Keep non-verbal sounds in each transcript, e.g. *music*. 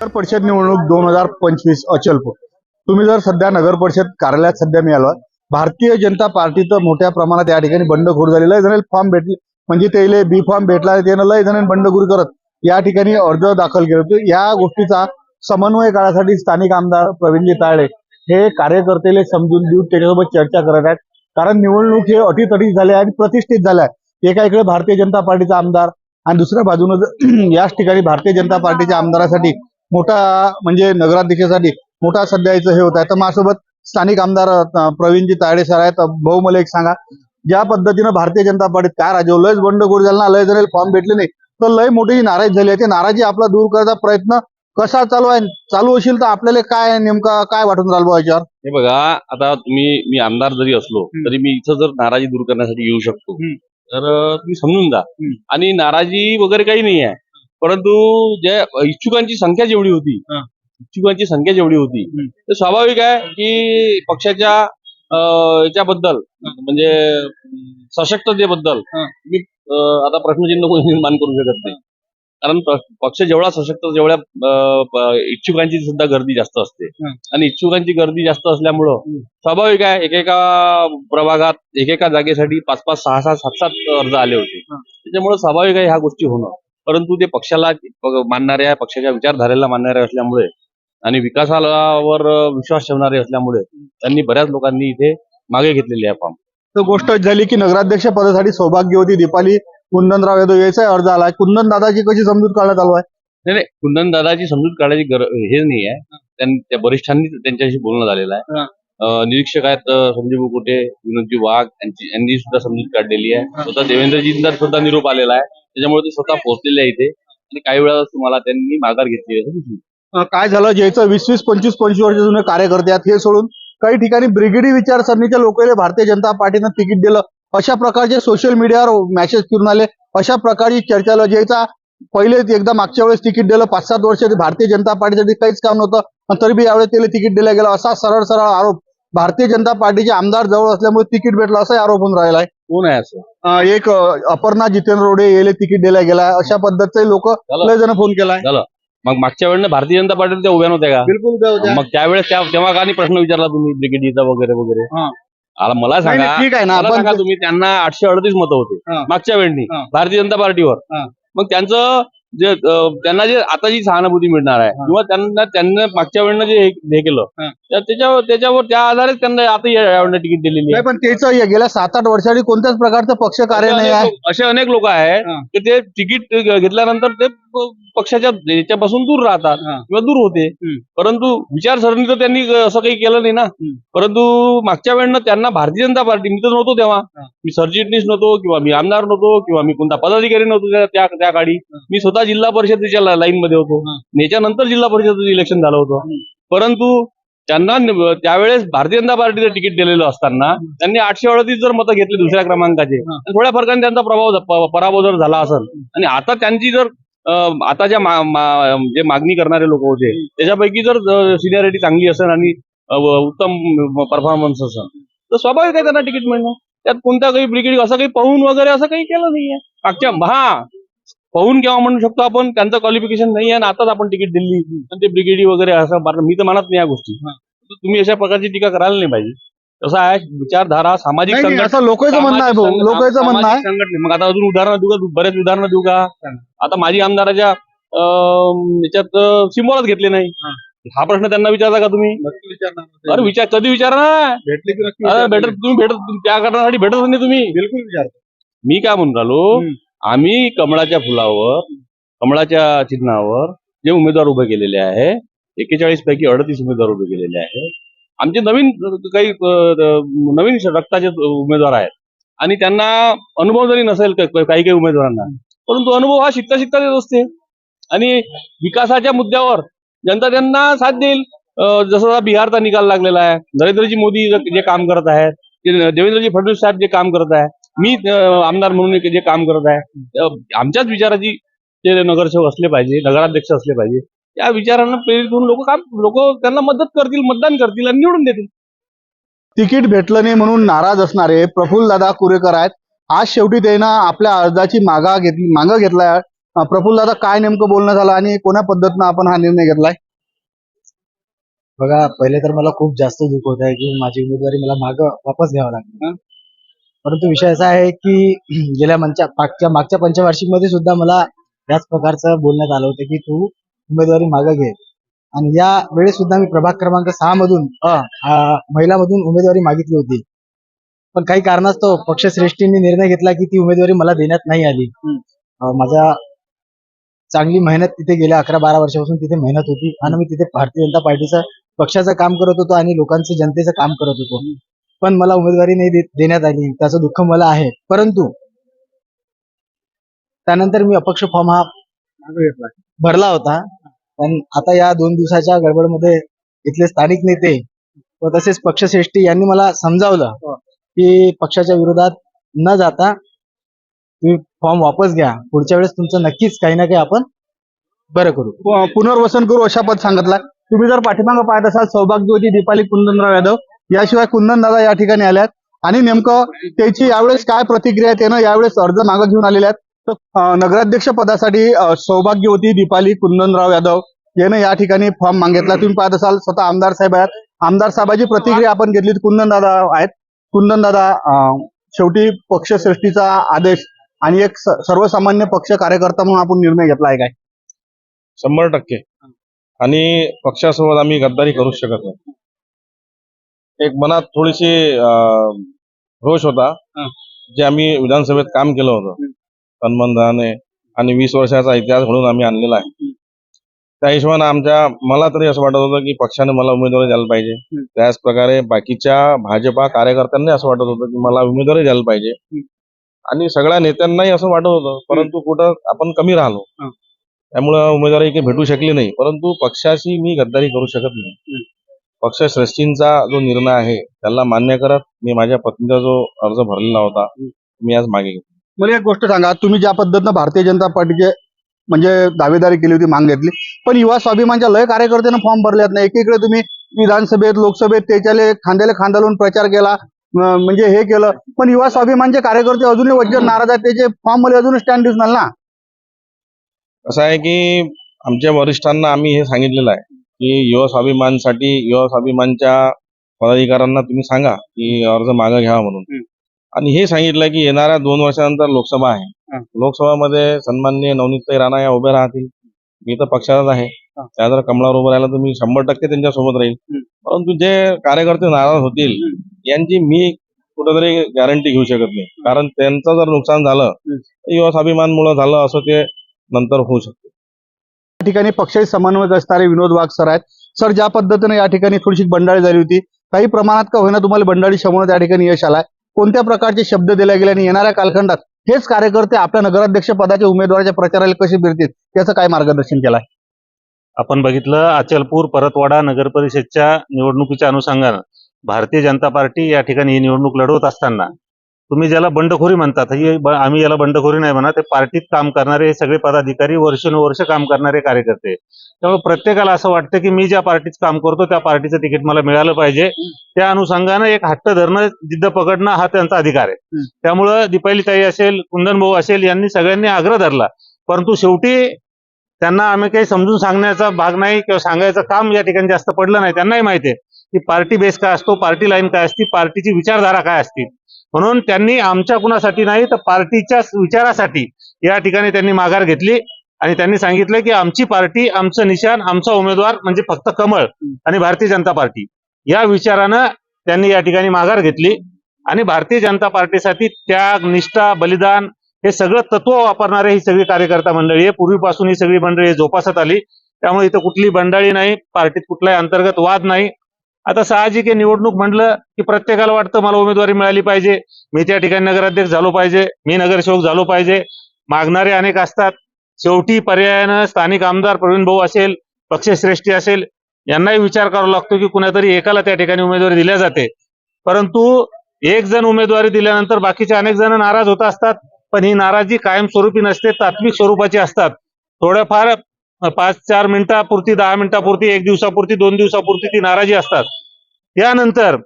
नगर परिषद निवडणूक दोन हजार पंचवीस अचलपूर. तुम्ही जर सध्या नगर परिषद कार्यालयात सध्या मिळाला भारतीय जनता पार्टीचं मोठ्या प्रमाणात या ठिकाणी बंडखोर झालेलं आहे जण फॉर्म भेटले. म्हणजे त्याला बी फॉर्म भेटला त्यानं लय जण बंडखोरी करत या ठिकाणी अर्ज दाखल केले. होते या गोष्टीचा समन्वय काळासाठी स्थानिक आमदार प्रवीणजी ताळे हे कार्यकर्तेले समजून देऊन त्याच्यासोबत चर्चा करत आहेत. कारण निवडणूक हे अटीतटीत झाले आणि प्रतिष्ठित झाल्या एका इकडे भारतीय जनता पार्टीचा आमदार आणि दुसऱ्या बाजूनं *clears throat* याच ठिकाणी भारतीय जनता पार्टीच्या आमदारासाठी मोठा म्हणजे नगराध्यक्षासाठी मोठा सध्या हे होत आहे. तर माझ्यासोबत स्थानिक आमदार प्रवीणजी तायडे सर आहेत. भाऊ मला एक सांगा. ज्या पद्धतीनं भारतीय जनता पार्टीत काय राजव लयच बंडखोर झाला ना लय जण फॉर्म भेटले नाही. तर लय मोठी नाराज झाली आहे. ते नाराजी आपला दूर करायचा प्रयत्न कसा चालू आहे? चालू असेल तर आपल्याला काय नेमका? काय वाटून राहिलं याच्यावर? हे बघा आता तुम्ही मी आमदार जरी असलो. तरी मी इथं जर नाराजी दूर करण्यासाठी येऊ शकतो. तर तुम्ही समजून जा. आणि नाराजी वगैरे काही नाही आहे. परंतु ज्या इच्छुकांची संख्या जेवढी होती. इच्छुकांची संख्या जेवढी होती हम्म. ते स्वाभाविक आहे की पक्षाच्या याच्याबद्दल म्हणजे सशक्ततेबद्दल. मी आता प्रश्नचिन्ह कोणी निर्माण करू शकत नाही कारण पक्ष जेवढा सशक्त प- इच्छुकांची सुद्धा गर्दी जास्त असते. आणि इच्छुकांची गर्दी जास्त असल्यामुळं. स्वाभाविक आहे एकेका प्रभागात एकेका जागेसाठी पाच पाच सहा सहा सात सात अर्ज आले होते. त्याच्यामुळे स्वाभाविक आहे ह्या गोष्टी होणं परंतु ते पक्षाला मानणाऱ्या पक्षाच्या विचारधारेला मानणारे असल्यामुळे आणि विकासावर विश्वास ठेवणारे असल्यामुळे त्यांनी बऱ्याच लोकांनी इथे मागे घेतलेली आहे फॉर्म. तर गोष्ट झाली की नगराध्यक्ष पदासाठी सौभाग्यवती दीपाली कुंदनराव यादव याचा अर्ज आला कुंदन दादाची कशी समजूत काढण्यात आलो आहे? नाही नाही. कुंदन दादाची समजूत काढायची गर हे नाही आहे. त्यां- त्या वरिष्ठांनी त्यांच्याशी बोलणं झालेलं आहे. निरीक्षक आहेत संजीव कुटे विनोदजी वाघ यांची यांनी सुद्धा समजूत काढलेली आहे. स्वतः देवेंद्रजींचा सुद्धा निरोप आलेला आहे. त्याच्यामुळे ते स्वतः पोहोचलेले आहे इथे. आणि काही वेळा तुम्हाला त्यांनी माघार घेतली आहे. अं, काय झालं? ज्याचं वीस वीस पंचवीस पंचवीस वर्ष जुने कार्यकर्ते आहेत हे सोडून काही ठिकाणी ब्रिगेडी विचारसरणीच्या लोकांना भारतीय जनता पार्टीनं तिकीट दिलं. अशा प्रकारचे सोशल मीडियावर मेसेज फिरून आले. अशा प्रकारची चर्चा आली, ज्याचा पहिले एकदा मागच्या वेळेस तिकीट दिलं पाच सात वर्ष ते भारतीय जनता पार्टीसाठी काहीच काम नव्हतं. पण तरी बी यावेळेस त्याला तिकीट दिलं गेलं. असा सरळ सरळ आरोप भारतीय जनता पार्टीचे आमदार जवळ असल्यामुळे तिकीट भेटलं असाही आरोप होऊन राहिला आहे कोण आहे असं अं, एक अं, अपर्णा जितेंद्र रोडे याला तिकीट दिला गेला अशा पद्धतीचे लोक झालं. लय जण फोन केलाय मग मागच्या वेळेला भारतीय जनता पार्टीला त्या उभ्या नव्हत्या का बिलकुल मग त्यावेळेस त्या तेव्हा का नाही प्रश्न विचारला तुम्ही ब्रिगेडीचा वगैरे वगैरे हा. मला नाही, सांगा नाही, ठीक आहे ना मला आपण सांगा तुम्ही त्यांना आठशे अडतीस मतं होते हा. मागच्या वेळी हा. भारतीय जनता पार्टीवर हा. मग त्यांचं जे त्यांना जे आता जी सहानुभूती मिळणार आहे. किंवा त्यांना त्यांना मागच्या वेळेनं जे हे केलं. त्या- त्याच्यावर त्याच्यावर त्या आधारेच त्यांना आता या- तिकीट दिलेली आहे पण त्याचं गेल्या सात आठ वर्षांनी कोणत्याच प्रकारचं पक्ष कार्य नाही असे अनेक लोक आहेत. की ते तिकीट घेतल्यानंतर ते पक्षाच्या याच्यापासून दूर राहतात. किंवा दूर होते. परंतु विचारसरणी तर त्यांनी असं काही केलं नाही ना. परंतु मागच्या वेळेला त्यांना भारतीय जनता पार्टी मी तर नव्हतो तेव्हा. मी सरचिटणीस नव्हतो किंवा मी आमदार नव्हतो किंवा मी कोणता पदाधिकारी नव्हतो त्या काळी मी स्वतः जिल्हा परिषदेच्या लाईन मध्ये होतो. याच्यानंतर जिल्हा परिषदेचं इलेक्शन झालं होतं. परंतु त्यांना त्यावेळेस भारतीय जनता पार्टीचं तिकीट दिलेलं असताना त्यांनी आठशे अडतीस जर मतं घेतली दुसऱ्या क्रमांकाचे थोड्या फरकाने त्यांचा प्रभाव पराभव जर झाला असेल. आणि आता त्यांची जर आता ज्या जे मागणी करणारे लोक होते त्याच्यापैकी जर सिनियरिटी चांगली असेल आणि उत्तम परफॉर्मन्स असेल तर स्वाभाविक आहे त्यांना तिकीट मिळणं. त्यात कोणत्या काही ब्रिगेड असं काही पाहून वगैरे असं काही केलं नाहीये. मागच्या हा. पाहून केव्हा म्हणू शकतो आपण. त्यांचं क्वालिफिकेशन नाही आहे आणि आताच आपण तिकीट दिली. ते ब्रिगेडी वगैरे असं मी तर म्हणत नाही या गोष्टी. तुम्ही अशा प्रकारची टीका करायला नाही पाहिजे. कसं आहे विचारधारा सामाजिक लोकांचं म्हणणं आहे भाऊ. सामाजिक लोकांचं म्हणणं आहे. सामाजिक संघटना मग आता अजून उदाहरणं देऊ का? बरेच उदाहरणं देऊ का? आता माझी आमदाराच्या याच्यात सिम्बॉलच घेतले नाही. हा. प्रश्न त्यांना विचारता का तुम्ही? अरे विचार कधी विचारणार? भेटले की नक्की अरे विचारणार. भेटत तुम्ही भेटत त्या कारणासाठी भेटत नाही तुम्ही. बिलकुल विचार मी काय म्हणून राहिलो. आम्ही कमळाच्या फुलावर कमळाच्या चिन्हावर जे उमेदवार उभे केलेले आहे एकेचाळीस पैकी अडतीस उमेदवार उभे केलेले आहे आमचे नवीन काही नवीन रक्ताचे उमेदवार आहेत. आणि त्यांना अनुभव जरी नसेल काही काही उमेदवारांना परंतु अनुभव हा शिकता शिकता येत असते. आणि विकासाच्या मुद्द्यावर जनता त्यांना साथ देईल. जसं बिहारचा निकाल लागलेला आहे. नरेंद्रजी मोदी जे काम करत आहेत देवेंद्रजी फडणवीस साहेब जे काम करत आहे मी आमदार म्हणून एक जे काम करत आहे आमच्याच विचाराची जे नगरसेवक असले पाहिजे नगराध्यक्ष असले पाहिजे त्या विचारांना प्रेरित होऊन लोक काम लोक त्यांना मदत करतील मतदान करतील आणि निवडून देतील. तिकीट भेटलं नाही म्हणून नाराज असणारे प्रफुल्ल दादा कुरेकर आहेत. आज शेवटी त्यानं आपल्या अर्जाची मागा घेतली मागं घेतलाय. प्रफुल्ल दादा काय नेमकं बोलणं झालं आणि कोण्या पद्धतीनं आपण हा निर्णय घेतलाय? बघा पहिले तर मला खूप जास्त दुःख होत आहे की माझी उमेदवारी मला माग वापस घ्यावं लागली. परंतु विषय असा आहे की गेल्या मंचा मागच्या मागच्या पंचवार्षिकमध्ये सुद्धा मला याच प्रकारचं बोलण्यात आलं होतं की तू उमेदवारी मागं घे. आणि या वेळेस सुद्धा मी प्रभाग क्रमांक सहा मधून अ, आ, महिलामधून उमेदवारी मागितली होती. पण काही कारणास्तव पक्षश्रेष्ठींनी निर्णय घेतला की ती उमेदवारी मला देण्यात नाही आली. माझा चांगली मेहनत तिथे गेल्या अकरा बारा वर्षापासून तिथे मेहनत होती. आणि मी तिथे भारतीय जनता पार्टीचं पक्षाचं काम करत होतो आणि लोकांचं जनतेचं काम करत होतो. पण मला उमेदवारी नाही दे- देण्यात आली. त्याचं दुःख मला आहे. परंतु त्यानंतर मी अपक्ष फॉर्म हा भरला होता. पण आता या दोन दिवसाच्या गडबडमध्ये इथले स्थानिक नेते व तसेच पक्षश्रेष्ठी यांनी मला समजावलं की पक्षाच्या विरोधात न जाता तुम्ही फॉर्म वापस घ्या. पुढच्या वेळेस तुमचं नक्कीच काही ना काही आपण बरं करू. प- पुनर्वसन करू अशा पद सांगितलं. तुम्ही जर पाठीमागं पाहत असाल सौभाग्यवती दीपाली कुंदनराव यादव याशिवाय कुंदन दादा या ठिकाणी आल्यात. आणि नेमकं त्याची यावेळेस काय प्रतिक्रिया आहे त्यानं यावेळेस अर्ज मागं घेऊन आलेले आहेत. तर नगराध्यक्ष पदासाठी सौभाग्यवती दीपाली कुंदनराव यादव. यानं या ठिकाणी फॉर्म मागितला. तुम्ही पाहत असाल स्वतः आमदार साहेब आहेत. आमदार साहेबाची प्रतिक्रिया आपण घेतली कुंदन दादा आहेत. कुंदन दादा शेवटी पक्षश्रेष्ठीचा आदेश आणि एक सर्वसामान्य पक्ष कार्यकर्ता म्हणून आपण निर्णय घेतला आहे काय? शंभर टक्के. आणि पक्षासोबत आम्ही गद्दारी करूच शकत नाही. एक मनात थोडीशी रोष होता. जे आम्ही विधानसभेत काम केलं होतं. तन्मनधाने आणि वीस वर्षाचा इतिहास घडून आम्ही आणलेला आहे. त्या हिशोबाने आमच्या मला तरी असं वाटत होतं की पक्षाने मला उमेदवारी द्यायला पाहिजे. त्याच प्रकारे बाकीच्या भाजपा कार्यकर्त्यांनी असं वाटत होतं की मला उमेदवारी द्यायला पाहिजे. आणि सगळ्या नेत्यांनाही असं वाटत होतं परंतु कुठं आपण कमी राहिलो. त्यामुळं उमेदवारी काही भेटू शकली नाही. परंतु पक्षाशी मी गद्दारी करू शकत नाही. पक्ष श्रेष्ठींचा जो निर्णय आहे त्याला मान्य करत मी माझ्या पत्नीचा जो अर्ज भरलेला होता मी आज मागे घेतला. मला एक गोष्ट सांगा तुम्ही ज्या पद्धतीनं भारतीय जनता पार्टीचे म्हणजे दावेदारी केली होती मांग घेतली पण युवा स्वाभिमानच्या लय कार्यकर्त्यांना फॉर्म भरलेत नाही एकीकडे तुम्ही विधानसभेत लोकसभेत त्याच्याले खांद्याला खांदा लावून प्रचार केला म्हणजे हे केलं पण युवा स्वाभिमानचे कार्यकर्ते अजूनही वज्र नाराज आहेत त्याचे फॉर्ममध्ये अजून स्टँड दिसणार ना? कसं आहे की आमच्या वरिष्ठांना आम्ही हे सांगितलेलं आहे की युवा स्वाभिमानसाठी युवा स्वाभिमानच्या पदाधिकाऱ्यांना तुम्ही सांगा की अर्ज मागं घ्यावा म्हणून. आणि हे सांगितलं की येणाऱ्या दोन वर्षानंतर लोकसभा आहे. लोकसभामध्ये सन्माननीय नवनीतताई राणा या उभे राहतील. मी तर पक्षाचाच आहे. त्या जर कमळावर उभं राहिला तर मी शंभर टक्के त्यांच्यासोबत राहील. परंतु जे कार्यकर्ते नाराज होतील यांची मी कुठेतरी गॅरंटी घेऊ शकत नाही. कारण त्यांचं जर नुकसान झालं तर युवा स्वाभिमानमुळे झालं असं ते नंतर होऊ शकतं. या ठिकाणी पक्षाचे समन्वयक असणारे विनोद वाघ सर आहेत. सर ज्या पद्धतीने या ठिकाणी थोडीशी बंडाळी झाली होती काही प्रमाणात का होईना तुम्हाला बंडाळी शमवण्यात त्या ठिकाणी यश आलाय? कोणत्या प्रकारचे शब्द दिले गेले आणि येणाऱ्या कालखंडात हेच कार्यकर्ते आपल्या नगराध्यक्ष पदाच्या उमेदवाराच्या प्रचाराला कसे फिरतील याचं काय मार्गदर्शन केलंय? आपण बघितलं अचलपूर परतवाडा नगर परिषदच्या निवडणुकीच्या अनुषंगानं भारतीय जनता पार्टी या ठिकाणी ही निवडणूक लढवत असताना तुम्ही ज्याला बंडखोरी म्हणतात ही आम्ही याला बंडखोरी नाही म्हणा ते पार्टीत काम करणारे हे सगळे पदाधिकारी वर्षानुवर्ष काम करणारे कार्यकर्ते. त्यामुळे प्रत्येकाला असं वाटतं की मी ज्या पार्टीत काम करतो त्या पार्टीचं तिकीट मला मिळालं पाहिजे. त्या अनुषंगानं एक हट्ट धरणं जिद्द पकडणं हा त्यांचा अधिकार आहे. त्यामुळं दीपालीताई असेल कुंदन भाऊ असेल यांनी सगळ्यांनी आग्रह धरला. परंतु शेवटी त्यांना आम्ही काही समजून सांगण्याचा भाग नाही किंवा सांगायचं काम या ठिकाणी जास्त पडलं नाही. त्यांनाही माहिती आहे की पार्टी बेस काय असतो पार्टी लाईन काय असते पार्टीची विचारधारा काय असते. म्हणून त्यांनी आमच्या कुणासाठी नाही तर पार्टीच्या विचारासाठी या ठिकाणी त्यांनी माघार घेतली. आणि त्यांनी सांगितलं की आमची पार्टी आमचं निशाण आमचा उमेदवार म्हणजे फक्त कमळ आणि भारतीय जनता पार्टी. या विचारानं त्यांनी या ठिकाणी माघार घेतली. आणि भारतीय जनता पार्टीसाठी त्याग निष्ठा बलिदान हे सगळं तत्व वापरणारे ही सगळी कार्यकर्ता मंडळी आहे. पूर्वीपासून ही सगळी मंडळी जोपासत आली. त्यामुळे इथं कुठली बंडाळी नाही पार्टीत कुठलाही अंतर्गत वाद नाही. आता साहजिक आहे निवडणूक म्हटलं की प्रत्येकाला वाटतं मला उमेदवारी मिळाली पाहिजे. मी त्या ठिकाणी नगराध्यक्ष झालो पाहिजे. मी नगरसेवक झालो पाहिजे. मागणारे अनेक असतात. शेवटी पर्यायानं स्थानिक आमदार प्रवीण भाऊ असेल पक्षश्रेष्ठी असेल यांनाही विचार करावा लागतो की कुणातरी एकाला त्या ठिकाणी उमेदवारी दिल्या जाते. परंतु एक जण उमेदवारी दिल्यानंतर बाकीचे अनेक जण नाराज होत असतात. पण ही नाराजी कायमस्वरूपी नसते तात्विक स्वरूपाची असतात. थोड्याफार पाच चार मिनिटापुरती दहा मिनिटापुरती एक दिवसापुरती दोन दिवसापुरती ती नाराजी असतात. त्यानंतर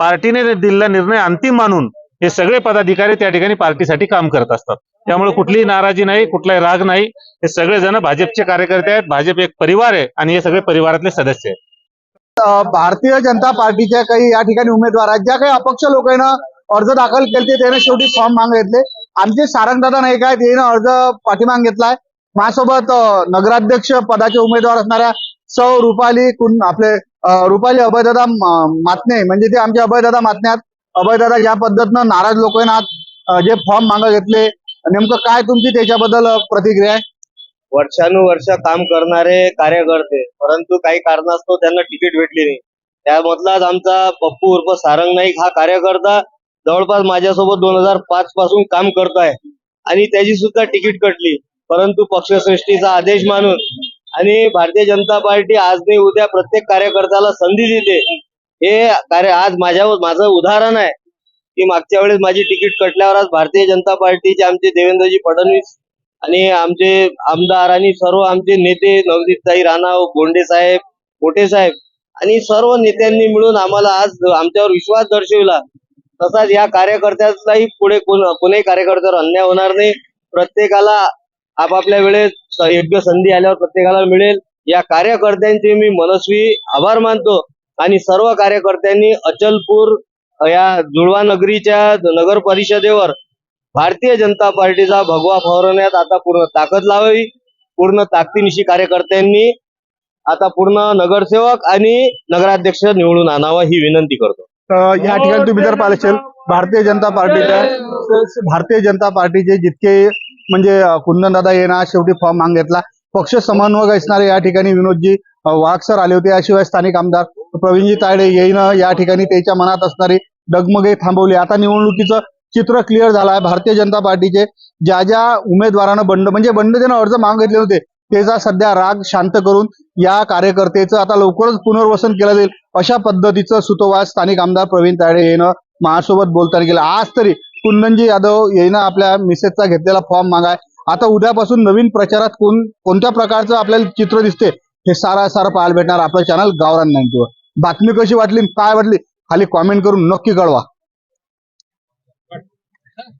पार्टीने दिलेला निर्णय अंतिम मानून हे सगळे पदाधिकारी त्या ठिकाणी पार्टीसाठी काम करत असतात. त्यामुळे कुठलीही नाराजी नाही कुठलाही राग नाही. हे सगळे जण भाजपचे कार्यकर्ते आहेत. भाजप एक परिवार आहे आणि हे सगळे परिवारातले सदस्य आहेत. भारतीय जनता पार्टीच्या काही या ठिकाणी उमेदवार आहेत. ज्या काही अपक्ष लोकांना अर्ज दाखल केले त्याने शेवटी फॉर्म माग घेतले. आमचे सारंगदादा नाईक आहेत यानं अर्ज पाठीमाग घेतलाय. माझ्यासोबत नगराध्यक्ष पदाचे उमेदवार असणाऱ्या सौ रुपाली कुन आपले रुपाली अभयदादा मातने म्हणजे ते आमचे अभयदादा मातण्यात अभयदादा ज्या पद्धतीनं नाराज लोक जे फॉर्म मागं घेतले. नेमकं काय तुमची त्याच्याबद्दल प्रतिक्रिया आहे? वर्षानुवर्ष काम करणारे कार्यकर्ते परंतु काही कारणास्तव त्यांना तिकीट भेटली नाही. त्यामधलाच आमचा पप्पू उर्फ सारंग नाईक हा कार्यकर्ता जवळपास माझ्यासोबत दोन हजार पाच पासून काम करतोय. आणि त्याची सुद्धा तिकीट कटली. परंतु पक्षश्रेष्ठीचा आदेश मानून आणि भारतीय जनता पार्टी आज नाही उद्या प्रत्येक कार्यकर्त्याला संधी देते. हे कार्य आज माझ्या माझं उदाहरण आहे. की मागच्या वेळेस माझी तिकीट कटल्यावर आज भारतीय जनता पार्टीचे आमचे देवेंद्रजी फडणवीस आणि आमचे आमदार आणि सर्व आमचे नेते नवदीपताई राणा गोंडे साहेब मोठे साहेब आणि सर्व नेत्यांनी मिळून आम्हाला आज आमच्यावर विश्वास दर्शविला. तसाच या कार्यकर्त्यालाही पुढे कोण- कोणीही कार्यकर्त्यावर अन्याय होणार नाही. प्रत्येकाला आपापल्या वेळेस योग्य संधी आल्यावर प्रत्येकाला मिळेल. या कार्यकर्त्यांचे मी मनस्वी आभार मानतो आणि सर्व कार्यकर्त्यांनी अचलपूर या जुळवा नगरीच्या नगर परिषदेवर भारतीय जनता पार्टीचा भगवा फवारण्यात आता पूर्ण ताकद लावावी. पूर्ण ताकदीनिशी कार्यकर्त्यांनी आता पूर्ण नगरसेवक आणि नगराध्यक्ष निवडून आणावा ही विनंती करतो. तर या ठिकाणी तुम्ही जर पाहिलं भारतीय जनता पार्टीच्या भारतीय जनता पार्टीचे जितके म्हणजे कुंदन कुंदनदादा येणार शेवटी फॉर्म माग घेतला पक्ष समन्वय असणारे या ठिकाणी विनोदजी अ, वाघसर आले होते. याशिवाय स्थानिक आमदार प्रवीणजी तायडे येईनं या ठिकाणी त्याच्या मनात असणारी डगमगे थांबवली. आता निवडणुकीचं चित्र क्लिअर झालं आहे भारतीय जनता पार्टीचे ज्या ज्या उमेदवारानं बंड म्हणजे बंड देणं अर्ज मांग घेतले होते त्याचा सध्या राग शांत करून या कार्यकर्त्याचं आता लवकरच पुनर्वसन केलं जाईल अशा पद्धतीचं सुतोवास स्थानिक आमदार प्रवीण तायडे येणं महासोबत बोलताना गेलं आज तरी कुंदनजी यादव येईनं आपल्या मिसेसचा घेतलेला फॉर्म मागाय. आता उद्यापासून नवीन प्रचारात कोण कोणत्या प्रकारचं आपल्याला चित्र दिसते हे सारा सारं पाहायला भेटणार आपलं चॅनल गावरान नाईन्टीवर. बातमी कशी वाटली काय वाटली खाली कॉमेंट करून नक्की कळवा.